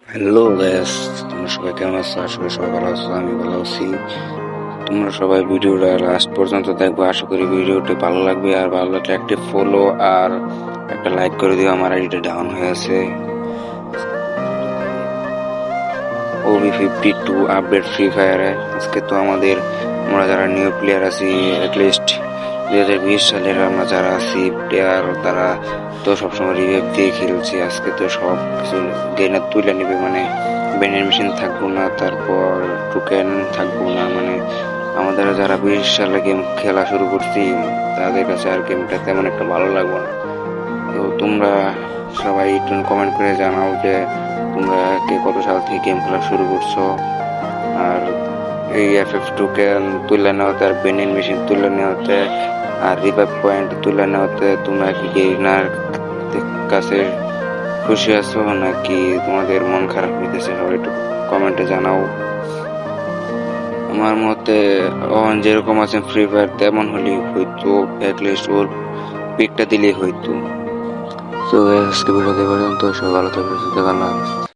Hello gas তোমরা সবাই কেমন আছো? করি সবাই ভালো আছো আমি ভালো আছি। তোমরা সবাই ভিডিওটা লাস্ট পর্যন্ত দেখব, আশা করি ভিডিওটি ভালো লাগবে। আর ভালো লাগলে একটি ফলো আর একটা লাইক করে দিও, আমার আইডিটা ডাউন হয়ে আছে। OB fifty two update free ফায়ারে আজকে তো আমাদের, আমরা যারা নিউ প্লেয়ার আছি অ্যাটলিস্ট দুই হাজার বিশ সালের আমরা যারা আছি প্লেয়ার তারা তো সবসময় রিভাইভ দিয়ে খেলছি। আজকে তো সব কিছু গেনার তুলে নিবে মানে ব্যানের মেশিন থাকব না, তারপর টুকেন থাকব না মানে আমাদের যারা বিশ সালে গেম খেলা শুরু করছি, তাদের কাছে আর গেমটা তেমন একটা ভালো লাগবে না। তো তোমরা সবাই একটু কমেন্ট করে জানাও যে তোমরা কে কত সাল থেকে গেম খেলা শুরু করছ। আর এই এফ এফ টু ক্যান তুলে নেওয়াতে আর বেনিন মেশিন তুলে নেওয়াতে আর রিভাইভ পয়েন্ট তুলে নেওয়াতে তোমরা কি গেইনার কাছে খুশি আছো নাকি তোমাদের মন খারাপ হইতেছে? একটু কমেন্টে জানাও। আমার মতে অন যেরকম আছে ফ্রি ফায়ার তেমন হলেই হয়তো অ্যাটলিস্ট ওর পিকটা দিলেই হয়তো তো আজকে ভিডিওতে পর্যন্ত, সবাই ভালো থাকবে।